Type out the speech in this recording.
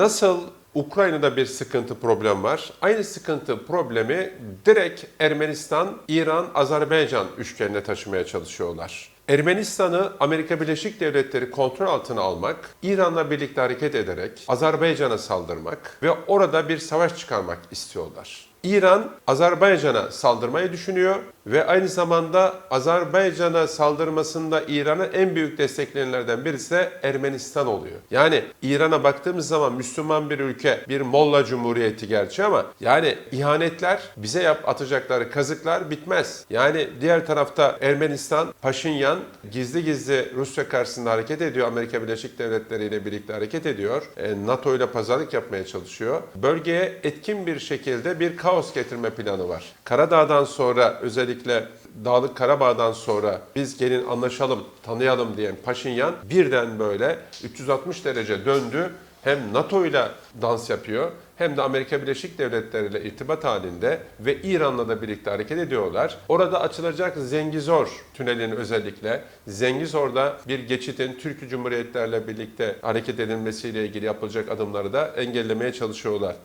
nasıl Ukrayna'da bir sıkıntı problem var. Aynı sıkıntı problemi direkt Ermenistan, İran, Azerbaycan üçgenine taşımaya çalışıyorlar. Ermenistan'ı Amerika Birleşik Devletleri kontrol altına almak, İran'la birlikte hareket ederek Azerbaycan'a saldırmak ve orada bir savaş çıkarmak istiyorlar. İran Azerbaycan'a saldırmayı düşünüyor ve aynı zamanda Azerbaycan'a saldırmasında İran'a en büyük destekleyenlerden birisi de Ermenistan oluyor. Yani İran'a baktığımız zaman Müslüman bir ülke, bir Molla Cumhuriyeti gerçi ama yani ihanetler, bize yap atacakları kazıklar bitmez. Yani diğer tarafta Ermenistan, Paşinyan gizli gizli Rusya karşısında hareket ediyor. Amerika Birleşik Devletleri ile birlikte hareket ediyor. E, NATO ile pazarlık yapmaya çalışıyor. Bölgeye etkin bir şekilde bir kaos getirme planı var. Karadağ'dan sonra özellikle Dağlık Karabağ'dan sonra biz gelin anlaşalım, tanıyalım diyen Paşinyan birden böyle 360 derece döndü. Hem NATO ile dans yapıyor hem de Amerika Birleşik Devletleri ile irtibat halinde ve İran'la da birlikte hareket ediyorlar. Orada açılacak Zengizor tünelinin özellikle Zengizor'da bir geçitin Türk Cumhuriyetlerle birlikte hareket edilmesiyle ilgili yapılacak adımları da engellemeye çalışıyorlar.